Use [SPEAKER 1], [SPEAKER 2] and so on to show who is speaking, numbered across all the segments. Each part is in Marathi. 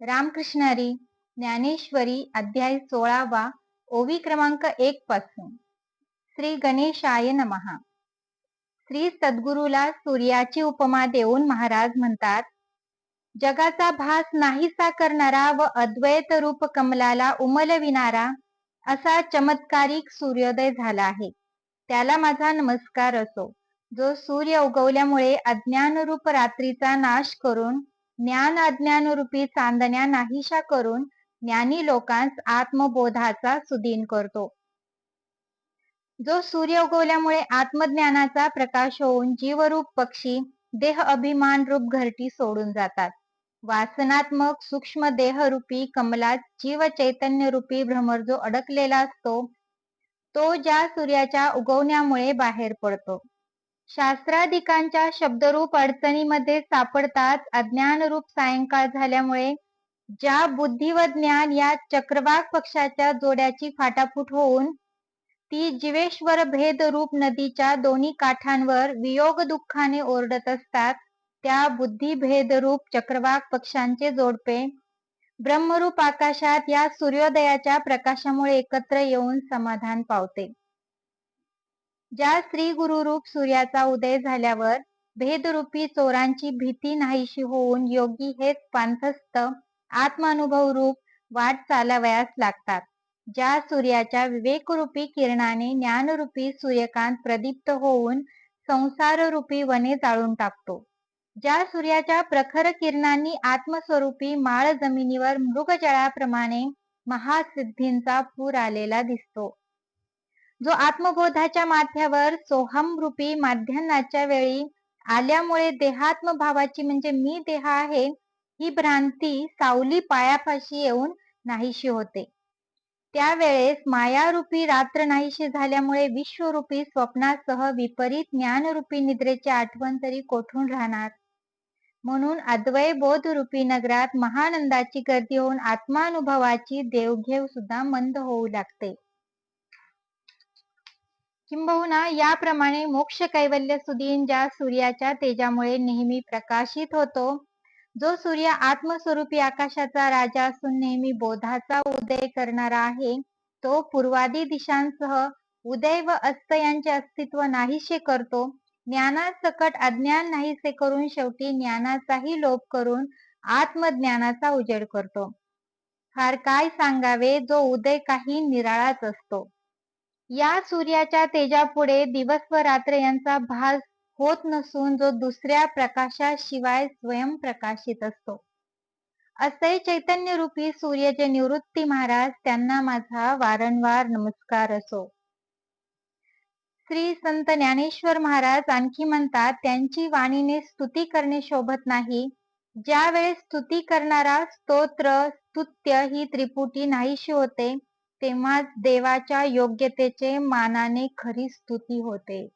[SPEAKER 1] रामकृष्णारी ज्ञानेश्वरी अध्याय सोळावा ओवी क्रमांक एक पासून. श्री गणेशाय नमहा श्री सद्गुरूला सूर्याची उपमा देऊन महाराज म्हणतात जगाचा भास नाहीसा करणारा व अद्वैत रूप कमलाला उमलविणारा असा चमत्कारिक सूर्योदय झाला आहे. त्याला माझा नमस्कार असो. जो सूर्य उगवल्यामुळे अज्ञान रूप रात्रीचा नाश करून ज्ञान अज्ञान रूपी चांदण्या नाहीशा करून ज्ञानी लोकांस आत्मबोधाचा सुदीन करतो. जो सूर्य उगवल्यामुळे आत्मज्ञानाचा प्रकाश होऊन जीवरूप पक्षी देह अभिमान रूप घरटी सोडून जातात. वासनात्मक सूक्ष्म देहरूपी कमलात जीव चैतन्य रूपी भ्रमर जो अडकलेला असतो तो ज्या सूर्याच्या उगवण्यामुळे बाहेर पडतो. शास्त्राधिकांच्या शब्दरूप अडचणीमध्ये सापडतात. अज्ञानरूप सायंकाळ झाल्यामुळे ज्या बुद्धी व ज्ञान या चक्रवाक पक्षाच्या जोड्याची फाटाफूट होऊन ती जीवेश्वर भेद रूप नदीच्या दोन्ही काठांवर वियोग दुःखाने ओरडत असतात. त्या बुद्धी भेद रूप चक्रवाक पक्षांचे जोडपे ब्रह्मरूप आकाशात या सूर्योदयाच्या प्रकाशामुळे एकत्र येऊन समाधान पावते. ज्या स्त्री गुरुरूप सूर्याचा उदय झाल्यावर भेदरूपी चोरांची भीती नाहीशी होऊन योगी हेच पांथस्थ आत्मानुभव रूप वाट चालावयास लागतात. ज्या सूर्याच्या विवेकरूपी किरणाने ज्ञानरूपी सूर्यकांत प्रदीप्त होऊन संसाररूपी वने जाळून टाकतो. ज्या सूर्याच्या प्रखर किरणांनी आत्मस्वरूपी माळ जमिनीवर मृगजळाप्रमाणे महासिद्धींचा पूर आलेला दिसतो. जो आत्मबोधाच्या माथ्यावर सोहम रूपी माध्यान्नाच्या वेळी आल्यामुळे देहात्म भावाची म्हणजे मी देह आहे ही भ्रांती सावली पायापाशी येऊन नाहीशी होते. त्यावेळेस मायारूपी रात्र नाहीशी झाल्यामुळे विश्वरूपी स्वप्नासह विपरीत ज्ञानरूपी निद्रेची आठवण तरी कोठून राहणार? म्हणून अद्वय बोध रूपी नगरात महानंदाची गर्दी होऊन आत्मानुभवाची देवघेव सुद्धा मंद होऊ लागते. किंबहुना याप्रमाणे मोक्ष कैवल्य सुदीन ज्या सूर्याच्या तेजामुळे नेहमी प्रकाशित होतो जो सूर्य आत्मस्वरूपी आकाशाचा राजा असून नेहमी बोधाचा उदय करणारा आहे तो पूर्वादी दिशांसह उदय व अस्त यांचे अस्तित्व नाहीसे करतो. ज्ञानासकट अज्ञान नाहीसे करून शेवटी ज्ञानाचाही लोप करून आत्मज्ञानाचा उजेड करतो. फार काय सांगावे जो उदय काही निराळाच असतो. या सूर्याच्या तेजापुढे दिवस व रात्र यांचा भास होत नसून जो दुसऱ्या प्रकाशाशिवाय स्वयं प्रकाशित असतो. असे चैतन्य रूपी सूर्याचे निवृत्ती महाराज त्यांना माझा वारंवार नमस्कार असो. श्री संत ज्ञानेश्वर महाराज आणखी म्हणतात त्यांची वाणीने स्तुती करणे शोभत नाही. ज्या वेळेस स्तुती करणारा स्तोत्र स्तुत्य ही त्रिपुटी नाहीशी होते तेव्हा देवाच्या योग्यतेचे मानाने खरी स्तुती होते.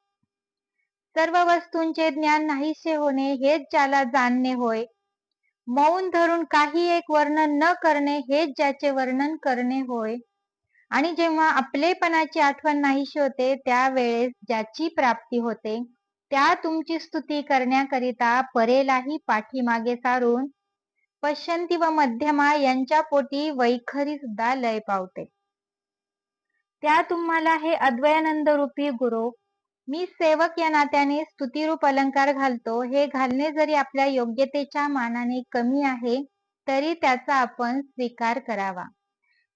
[SPEAKER 1] सर्व वस्तूंचे ज्ञान नाहीसे होणे हेच ज्याला जाणणे होय. मौन धरून काही एक वर्णन न करणे हेच ज्याचे वर्णन करणे होय. आणि जेव्हा आपलेपणाची आठवण नाहीशी होते त्यावेळेस ज्याची प्राप्ती होते त्या तुमची स्तुती करण्याकरिता परेलाही पाठीमागे सारून पश्यंती व मध्यमा यांच्या पोटी वैखरी सुद्धा लय पावते. त्या तुम्हाला हे अद्वयानंद रूपी गुरु मी सेवक या नात्याने स्तुतिरूप अलंकार घालतो. हे घालणे जरी आपल्या योग्यतेच्या मानाने कमी आहे तरी त्याचा आपण स्वीकार करावा.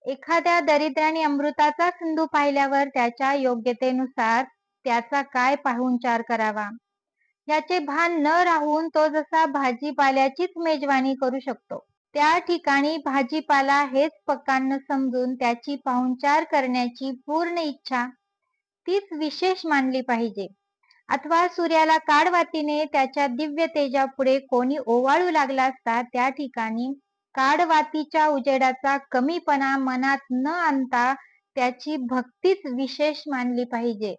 [SPEAKER 1] एखाद्या दरिद्राने अमृताचा सिंधू पाहिल्यावर त्याच्या योग्यतेनुसार त्याचा काय पाहुणचार करावा? याचे भान न राहून तो जसा भाजीपाल्याचीच मेजवानी करू शकतो. त्या ठिकाणी भाजीपाला हेच पकान्न समजून त्याची पाहुणचार करण्याची पूर्ण इच्छा तीच विशेष मानली पाहिजे. अथवा सूर्याला काडवातीने त्याच्या दिव्य तेजापुढे कोणी ओवाळू लागला असता त्या ठिकाणी काडवातीच्या उजेडाचा कमीपणा मनात न आणता त्याची भक्तीच विशेष मानली पाहिजे.